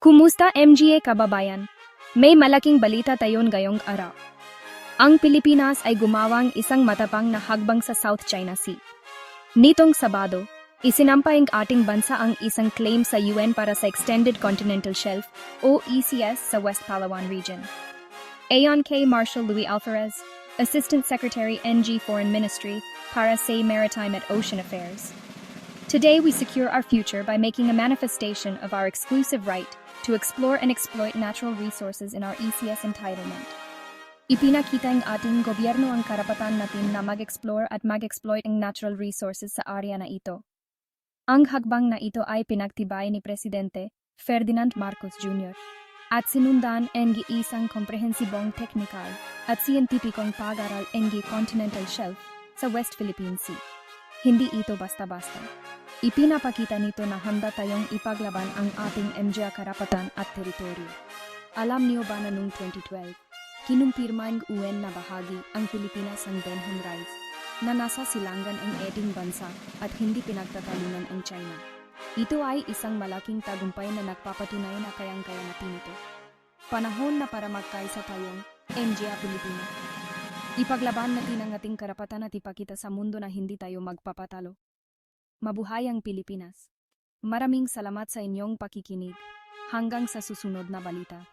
Kumusta MGA kababayan? May malaking balita tayon gayong araw. Ang Pilipinas ay gumawang isang matapang na hagbang sa South China Sea. Nitong Sabado, isinampay ang ating bansa ang isang claim sa UN para sa Extended Continental Shelf o ECS sa West Palawan region. Ayon kay Marshal Louis Alvarez, Assistant Secretary NG Foreign Ministry para sa Maritime and Ocean Affairs. Today, we secure our future by making a manifestation of our exclusive right to explore and exploit natural resources in our ECS entitlement. Ipinakita ng ating gobyerno ang karapatan natin na mag-explore at mag-exploit ang natural resources sa area na ito. Ang hagbang na ito ay pinagtibay ni Presidente Ferdinand Marcos Jr. at sinundan ng isang komprehensibong teknikal at siyentipikong pag-aral ng continental shelf sa West Philippine Sea. Hindi ito basta-basta. Ipinapakita nito na handa tayong ipaglaban ang ating MGA karapatan at teritoryo. Alam niyo ba na noong 2012, kinumpirma ng UN na bahagi ang Pilipinas ang Benham Rise na nasa silangan ang eting bansa at hindi pinagtatalunan ang China. Ito ay isang malaking tagumpay na nagpapatunay na kayang-kaya natin ito. Panahon na para magkaisa tayong MGA Pilipinas. Ipaglaban natin ang ating karapatan at ipakita sa mundo na hindi tayo magpapatalo. Mabuhay ang Pilipinas. Maraming salamat sa inyong pakikinig. Hanggang sa susunod na balita.